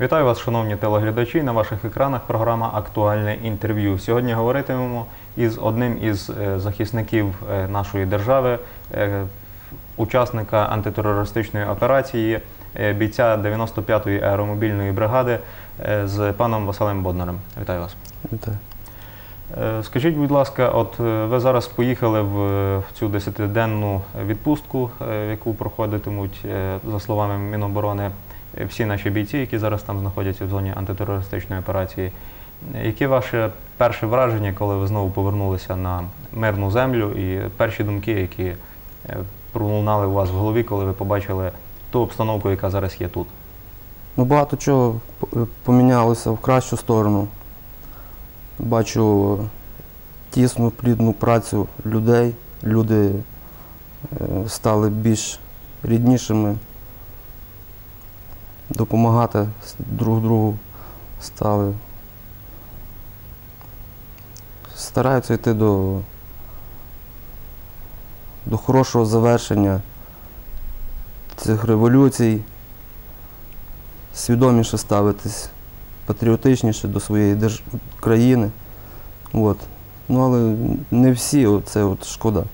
Вітаю вас, шановні телеглядачі. На ваших екранах програма Актуальне інтерв'ю. Сьогодні говоритимемо із одним із е, захисників е, нашої держави, е, учасника антитерористичної операції, бійця 95-ї аеромобільної бригади з паном Василем Боднарем. Вітаю вас. Вітаю. Скажіть, будь ласка, от ви зараз поїхали в, цю десятиденну відпустку, яку проходитимуть, за словами Міноборони, всі наші бійці, які зараз там знаходяться в зоні антитерористичної операції. Е, Які ваші перші враження, коли ви знову повернулися на мирну землю, і перші думки, які е, пролунали у вас в голові, коли ви побачили ту обстановку, яка зараз є тут? Ну, багато чого помінялося в кращу сторону. Бачу тісну, плідну працю людей. Люди е, стали більш ріднішими, допомагати друг другу стали. Стараються йти до, до хорошого завершення цих революцій свідоміше ставитись, патріотичніше до своєї держ... країни. От. Ну, але не всі, це от шкода,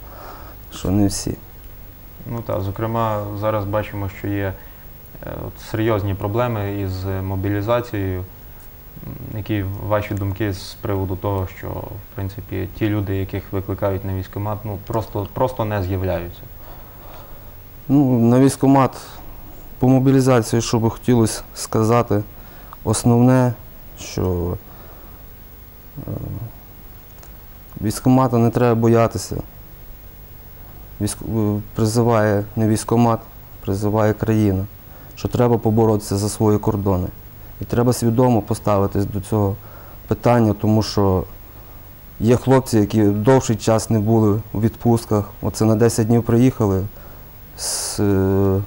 що не всі. Ну так, зокрема, зараз бачимо, що є от, серйозні проблеми із е, мобілізацією. Які ваші думки з приводу того, що в принципі ті люди, яких викликають на військкомат, ну просто, просто не з'являються. Ну, на військкомат по мобілізації, що би хотілося сказати, основне, що е, військкомата не треба боятися. Військ... е, Призиває не військкомат, призиває країна, що треба поборотися за свої кордони. І треба свідомо поставитись до цього питання, тому що є хлопці, які довший час не були у відпустках. Оце на 10 днів приїхали з, е,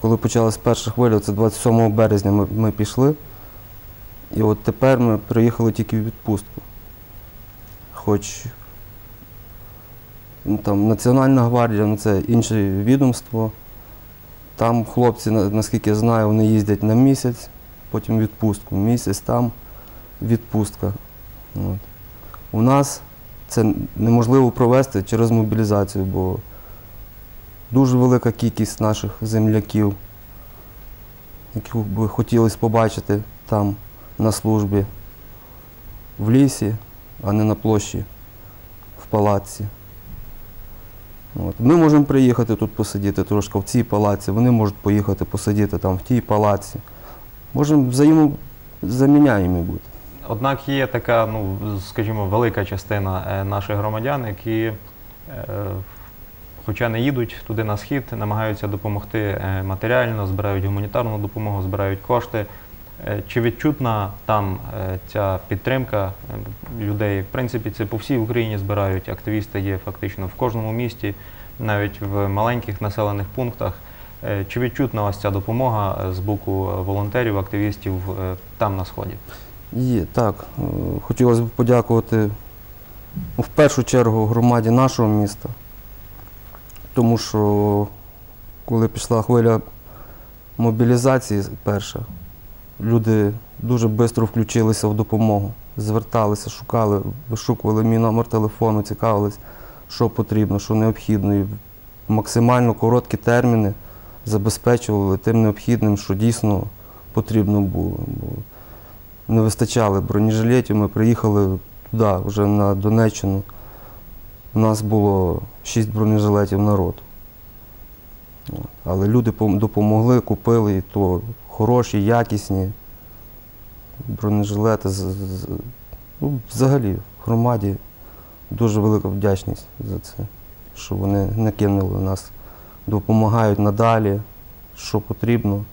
коли почалась перша хвиля, це 27 березня ми, ми пішли. І от тепер ми приїхали тільки в відпустку. Хоч ну, там, Національна гвардія, ну, це інше відомство. Там хлопці, наскільки я знаю, вони їздять на місяць, потім відпустку. Місяць там відпустка. От. У нас це неможливо провести через мобілізацію, бо дуже велика кількість наших земляків, яких би хотілося побачити там на службі, в лісі, а не на площі, в палаці. От. Ми можемо приїхати тут посидіти трошки в цій палаці, вони можуть поїхати посидіти там в тій палаці. Можемо взаємозаміняємо бути. Однак є така, ну скажімо, велика частина е, наших громадян, які, е, хоча не їдуть туди на схід, намагаються допомогти е, матеріально, збирають гуманітарну допомогу, збирають кошти. Е, Чи відчутна там е, ця підтримка е, людей? В принципі, це по всій Україні збирають. Активісти є фактично в кожному місті, навіть в маленьких населених пунктах. Чи відчутна ось ця допомога з боку волонтерів, активістів там на сході? Є, так. Хотілося б подякувати ну, в першу чергу громаді нашого міста, тому що коли пішла хвиля мобілізації перша, люди дуже швидко включилися в допомогу, зверталися, шукали, вишукували мій номер телефону, цікавились, що потрібно, що необхідно. І максимально короткі терміни забезпечували тим необхідним, що дійсно потрібно було. Не вистачали бронежилетів, ми приїхали туди, вже на Донеччину. У нас було 6 бронежилетів народу. Але люди допомогли, купили, і то хороші, якісні бронежилети. Ну, взагалі, в громаді дуже велика вдячність за це, що вони не кинули нас, допомагають надалі, що потрібно,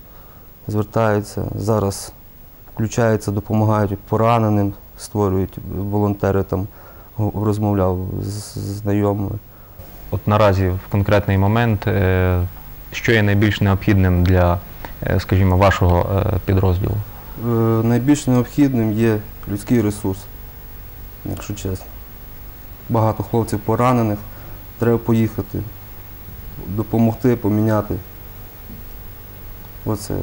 звертаються. Зараз включаються, допомагають пораненим, створюють волонтери там, розмовляв з знайомими. От наразі в конкретний момент, е, що є найбільш необхідним для, скажімо, вашого е, підрозділу? Е, Найбільш необхідним є людський ресурс, якщо чесно. Багато хлопців поранених, треба поїхати, допомогти, поміняти Оце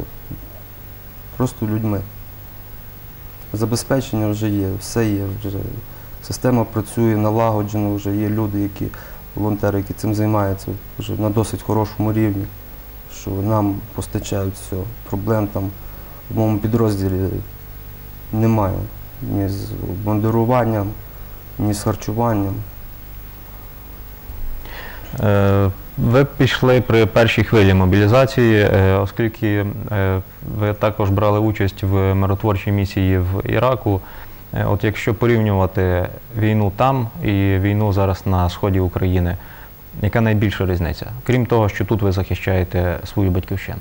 просто людьми. Забезпечення вже є, все є. Вже. Система працює налагоджено, вже є люди, які волонтери, які цим займаються вже на досить хорошому рівні, що нам постачають все. Проблем там в моєму підрозділі немає. Ні з бандеруванням, ні з харчуванням. Е, Ви пішли при першій хвилі мобілізації, е, оскільки е, ви також брали участь в миротворчій місії в Іраку. От якщо порівнювати війну там і війну зараз на сході України, яка найбільша різниця? Крім того, що тут ви захищаєте свою батьківщину?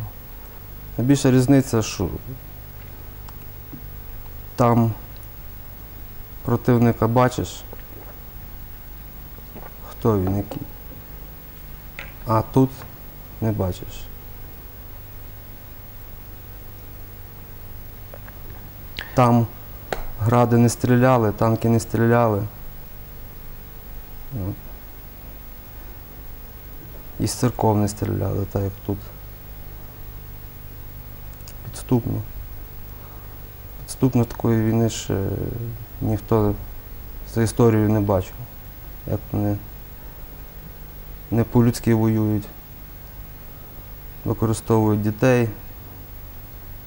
Найбільша різниця, що там противника бачиш, хто він який. А тут не бачиш. Там гради не стріляли, танки не стріляли. От. І з церков не стріляли, так як тут. Підступно. Підступно такої війни ще ніхто за історію не бачив. Як вони не по-людськи воюють, використовують дітей,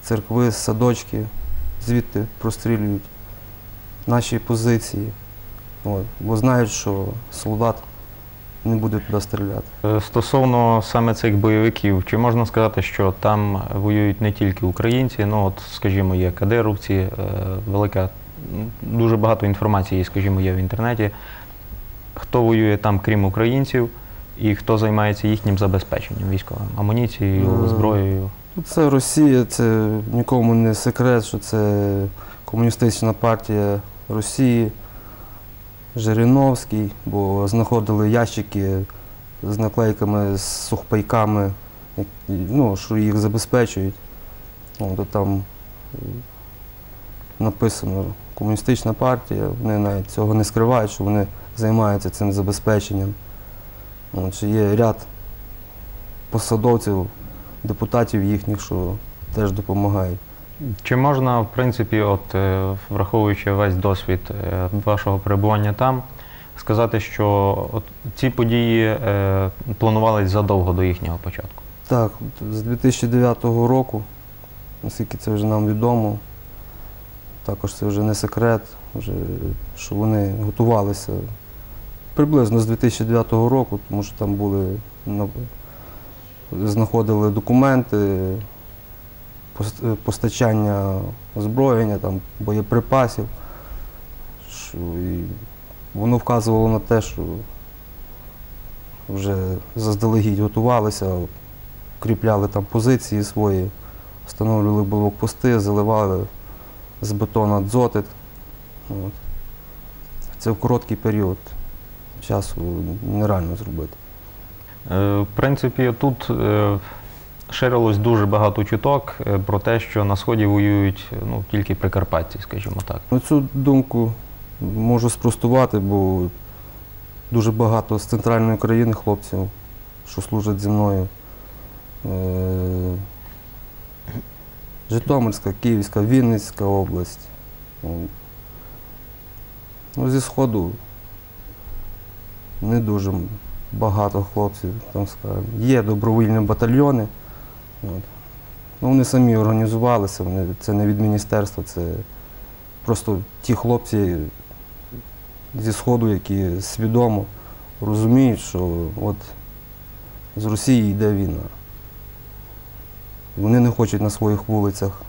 церкви, садочки, звідти прострілюють наші позиції. От. Бо знають, що солдат не буде туди стріляти. Е, Стосовно саме цих бойовиків, чи можна сказати, що там воюють не тільки українці, ну от, скажімо, є кадировці, е, велика, дуже багато інформації, скажімо, є в інтернеті. Хто воює там, крім українців, і хто займається їхнім забезпеченням військовим, амуніцією, Е, зброєю. Ну, Це Росія, це нікому не секрет, що це комуністична партія Росії, Жириновський, бо знаходили ящики з наклейками, з сухпайками, ну, що їх забезпечують. То там е, написано комуністична партія, вони навіть цього не скривають, що вони займаються цим забезпеченням. От, що є ряд посадовців, депутатів їхніх, що теж допомагають. Чи можна, в принципі, от, е, враховуючи весь досвід е, вашого перебування там, сказати, що от ці події е, планувались задовго до їхнього початку? Так, з 2009 року, наскільки це вже нам відомо, також це вже не секрет, вже, що вони готувалися приблизно з 2009 року, тому що там були знаходили документи, постачання озброєння, там, боєприпасів. Що і воно вказувало на те, що вже заздалегідь готувалися, укріпляли там позиції свої, встановлювали блокпости, заливали з бетона дзотит. От. Це в короткий період часу нереально зробити. Е, В принципі, тут е, ширилось дуже багато чуток е, про те, що на сході воюють ну, тільки прикарпатці, скажімо так. Ну, Цю думку можу спростувати, бо дуже багато з центральної країни хлопців, що служать зі мною. Е, Житомирська, Київська, Вінницька область. Ну, зі Сходу не дуже багато хлопців, там скажімо. Є добровільні батальйони. От. Ну, вони самі організувалися, вони, це не від міністерства, це просто ті хлопці зі Сходу, які свідомо розуміють, що от з Росії йде війна. Вони не хочуть на своїх вулицях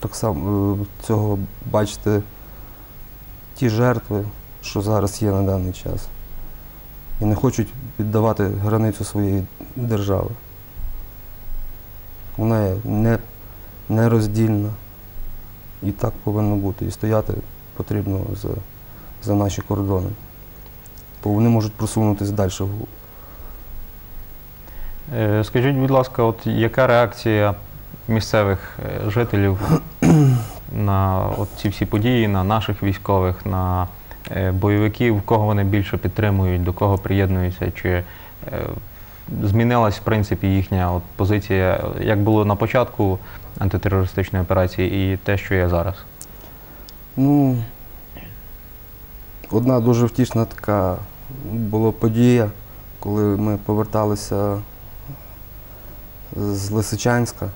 так само е, цього бачити ті жертви, що зараз є на даний час. І не хочуть віддавати границю своєї держави. Вона є не, нероздільна. І так повинно бути. І стояти потрібно за, за наші кордони. Бо вони можуть просунутися далі вглуб. Е, Скажіть, будь ласка, от яка реакція місцевих е, жителів на от ці всі події, на наших військових, на е, бойовиків, кого вони більше підтримують, до кого приєднуються? Чи змінилась в принципі їхня от, позиція, як було на початку антитерористичної операції, і те, що є зараз? Ну, одна дуже втішна така була подія, коли ми поверталися з Лисичанська.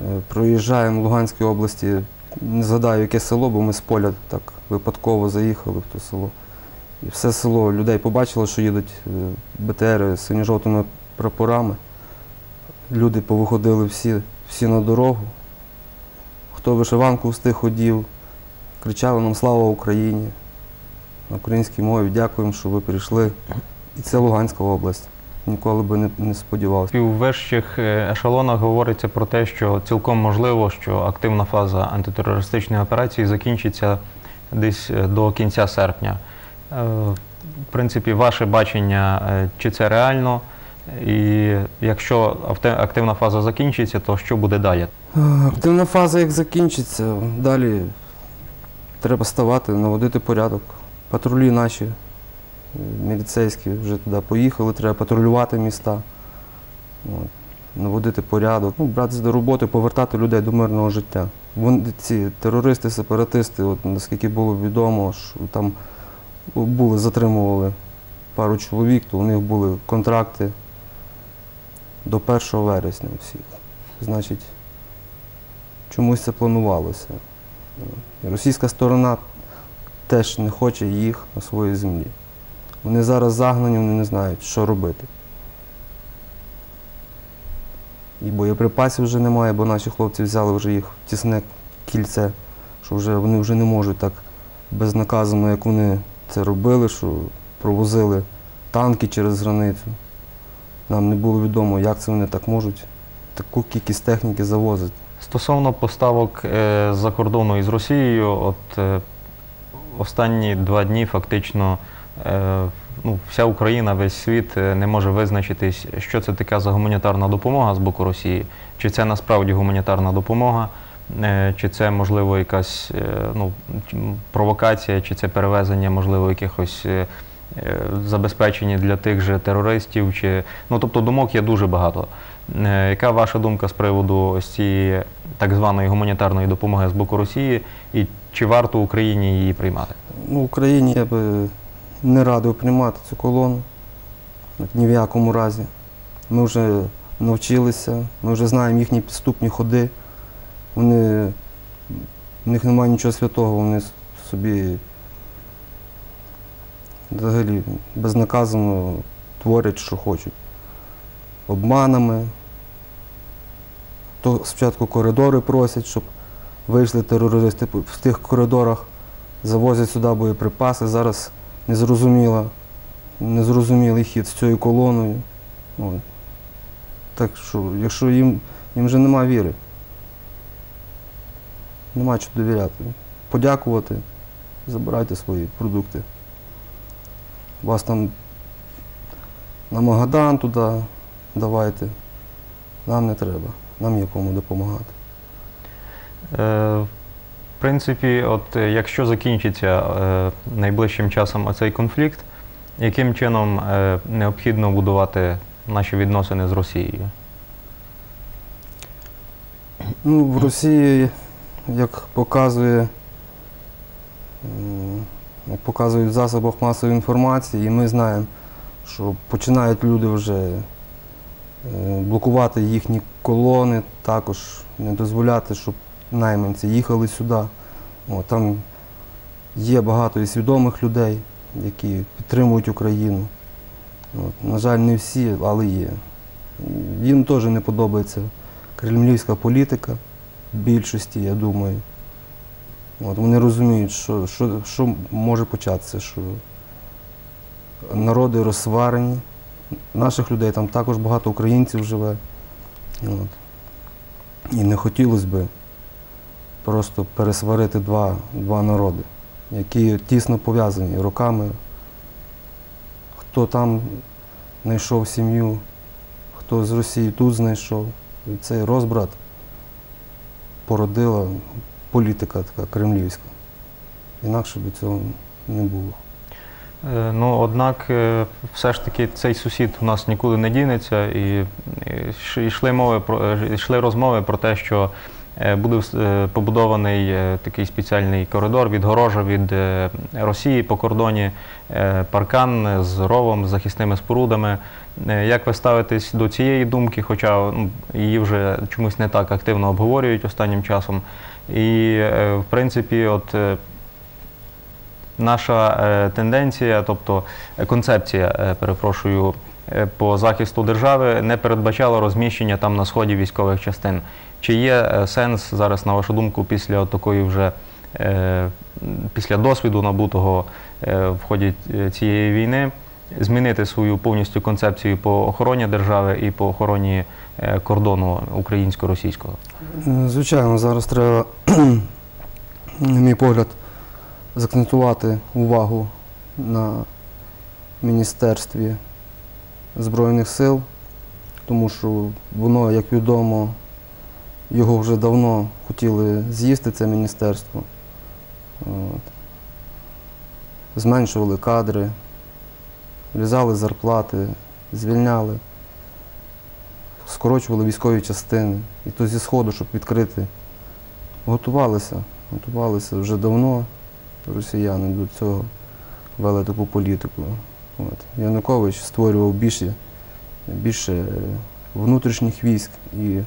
Е, Проїжджаємо в Луганській області, не згадаю, яке село, бо ми з поля так випадково заїхали в те село. І все село людей побачило, що їдуть е, БТРи з синьо-жовтими прапорами. Люди повиходили всі, всі на дорогу. Хто вишиванку встиг ходів, кричали нам Слава Україні! На українській мові дякуємо, що ви прийшли. І це Луганська область. Ніколи би не, не сподівався. У вищих е, ешелонах говориться про те, що цілком можливо, що активна фаза антитерористичної операції закінчиться десь е, до кінця серпня. Е, В принципі, ваше бачення, е, чи це реально, і якщо активна фаза закінчиться, то що буде далі? Е, Активна фаза як закінчиться, далі треба ставати, наводити порядок. Патрулі наші, міліцейські, вже туди поїхали, треба патрулювати міста, от, наводити порядок, ну, братися до роботи, повертати людей до мирного життя. Вони, ці терористи, сепаратисти, от, наскільки було відомо, що там були, затримували пару чоловік, то у них були контракти до 1 вересня всіх. Значить, чомусь це планувалося. Російська сторона теж не хоче їх на своїй землі. Вони зараз загнані, вони не знають, що робити. І боєприпасів вже немає, бо наші хлопці взяли вже їх в тісне кільце, що вже вони вже не можуть так безнаказано, як вони це робили, що провозили танки через границю. Нам не було відомо, як це вони так можуть таку кількість техніки завозити. Стосовно поставок е, з-за кордону із Росією, от е, останні два дні фактично е, ну, вся Україна, весь світ не може визначитись, що це така за гуманітарна допомога з боку Росії, чи це насправді гуманітарна допомога, чи це можливо якась е, ну, провокація, чи це перевезення, можливо, якихось. е, е, для тих же терористів, чи ну тобто думок є дуже багато. Е, Яка ваша думка з приводу ось цієї так званої гуманітарної допомоги з боку Росії, і чи варто Україні її приймати? Ну, Україні я би не радив приймати цю колону. Ні в якому разі. Ми вже навчилися, ми вже знаємо їхні підступні ходи. Вони, в них немає нічого святого, вони собі взагалі безнаказано творять, що хочуть. Обманами. То спочатку коридори просять, щоб вийшли терористи в тих коридорах завозять сюди боєприпаси. Зараз незрозуміла, незрозумілий хід з цією колоною. От. Так що, якщо їм, їм вже нема віри, нема чого довіряти. Подякувати, забирайте свої продукти. Вас там на Магадан туди давайте. Нам не треба, нам є кому допомагати. Е, В принципі, от е, якщо закінчиться е, найближчим часом оцей конфлікт, яким чином е, необхідно будувати наші відносини з Росією? Ну, в Росії, як показує, як показують в засобах масової інформації, і ми знаємо, що починають люди вже е, блокувати їхні колони, також не дозволяти, щоб найманці їхали сюди. О, там є багато і свідомих людей, які підтримують Україну. От, на жаль, не всі, але є. Їм теж не подобається кремлівська політика більшості, я думаю. От, вони розуміють, що, що, що може початися, що народи розсварені. Наших людей там також багато українців живе. От. І не хотілося б просто пересварити два, два народи, які тісно пов'язані роками. Хто там знайшов сім'ю, хто з Росії тут знайшов. Цей розбрат породила політика така кремлівська. Інакше би цього не було. Е, Ну, однак, е, все ж таки, цей сусід у нас нікуди не дінеться, і, йшли, мови про, е, йшли розмови про те, що буде е, побудований е, такий спеціальний коридор, відгорожа від е, Росії по кордоні, е, паркан з ровом, з захисними спорудами. Е, Як ви ставитесь до цієї думки, хоча ну, її вже чомусь не так активно обговорюють останнім часом. І, е, в принципі, от е, наша е, тенденція, тобто е, концепція, е, перепрошую, е, по захисту держави не передбачала розміщення там на сході військових частин. Чи є е, сенс зараз, на вашу думку, після такої вже е, після досвіду набутого е, в ході е, цієї війни змінити свою повністю концепцію по охороні держави і по охороні е, кордону українсько-російського? Е, Звичайно, зараз треба, на мій погляд, закцентувати увагу на Міністерстві Збройних сил, тому що воно, як відомо, його вже давно хотіли з'їсти, це міністерство. От. Зменшували кадри, врізали зарплати, звільняли, скорочували військові частини. І то зі сходу, щоб відкрити. Готувалися, готувалися вже давно росіяни до цього вели таку політику. От. Янукович створював більше, більше е, внутрішніх військ і е,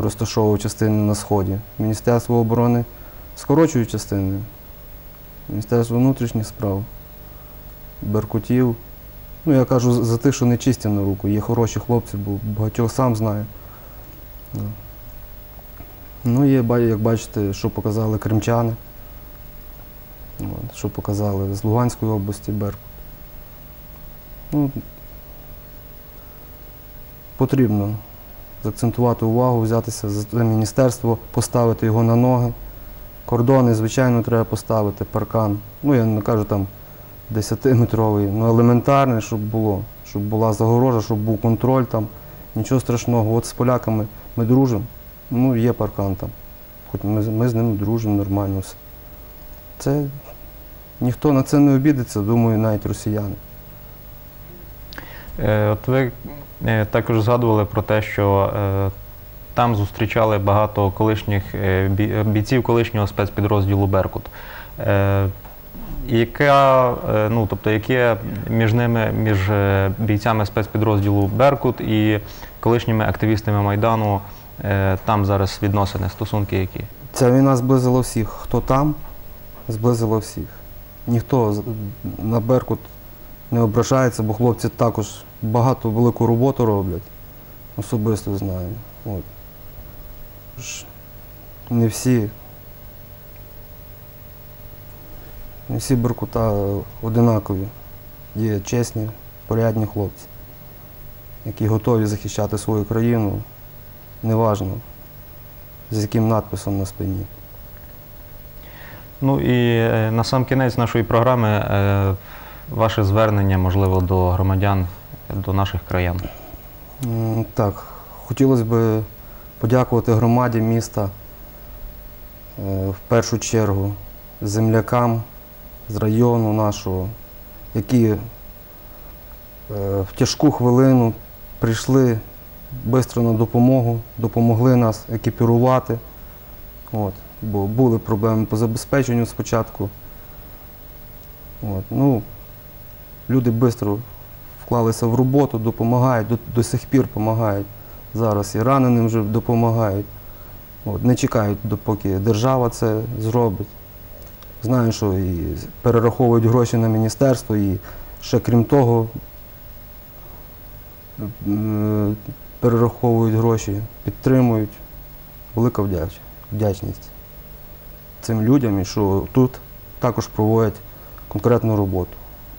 розташовував частини на Сході. Міністерство оборони скорочує частини. Міністерство внутрішніх справ, Беркутів. Ну, я кажу за- тих, що не чисті на руку. Є хороші хлопці, бо багатьох сам знаю. Ну. Є, як бачите, що показали кримчани, що показали з Луганської області Беркут. Ну, потрібно заакцентувати увагу, взятися за це міністерство, поставити його на ноги. Кордони, звичайно, треба поставити, паркан. Ну, я не кажу там 10-метровий, ну елементарний, щоб було, щоб була загорожа, щоб був контроль там. Нічого страшного. От з поляками ми дружимо. Ну, є паркан там. Хоч ми, ми з ними дружимо нормально все. Це ніхто на це не обідеться, думаю, навіть росіяни. Е, От ви е, також згадували про те, що е, там зустрічали багато колишніх е, бійців колишнього спецпідрозділу Беркут. Е, Яка, ну, тобто, яке між ними, між бійцями спецпідрозділу Беркут і колишніми активістами Майдану е, там зараз відносини, стосунки які? Ця війна зблизила всіх. Хто там, зблизила всіх. Ніхто на Беркут не ображається, бо хлопці також багато велику роботу роблять. Особисто знаю. От. Не всі. Не всі Беркута одинакові. Є чесні, порядні хлопці, які готові захищати свою країну, неважно з яким надписом на спині. Ну і е, на сам кінець нашої програми е, ваше звернення, можливо, до громадян, до наших краян. Так, хотілося б подякувати громаді міста е, в першу чергу землякам з району нашого, які в тяжку хвилину прийшли швидко на допомогу, допомогли нас екіпірувати. От, бо були проблеми по забезпеченню спочатку. От, ну, люди швидко вклалися в роботу, допомагають, до, до сих пір допомагають. Зараз і раненим вже допомагають. От, не чекають, допоки держава це зробить. Знаю, що і перераховують гроші на міністерство, і ще крім того, перераховують гроші, підтримують. Велика вдяч- вдячність цим людям, і що тут також проводять конкретну роботу.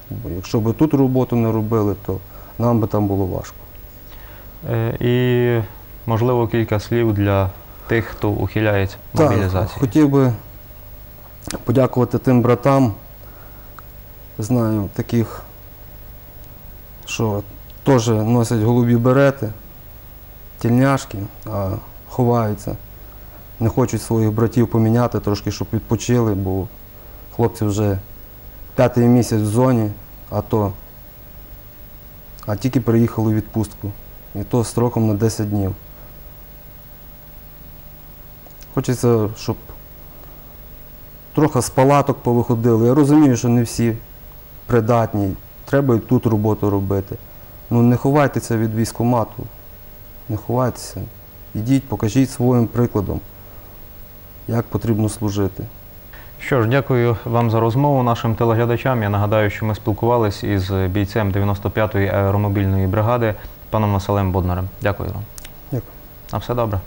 Бо якщо б тут роботу не робили, то нам би там було важко. Е, І, можливо, кілька слів для тих, хто ухиляється від Так, хотів би подякувати тим братам. Знаю таких, що теж носять голубі берети, тільняшки, а ховаються. Не хочуть своїх братів поміняти, трошки, щоб відпочили, бо хлопці вже п'ятий місяць в зоні АТО, а тільки приїхали у відпустку. І то строком на 10 днів. Хочеться, щоб трохи з палаток повиходили. Я розумію, що не всі придатні. Треба і тут роботу робити. Ну не ховайтеся від військкомату. Не ховайтеся. Ідіть, покажіть своїм прикладом, як потрібно служити. Що ж, дякую вам за розмову нашим телеглядачам. Я нагадаю, що ми спілкувалися із бійцем 95-ї аеромобільної бригади паном Василем Боднарем. Дякую вам. Дякую. На все добре.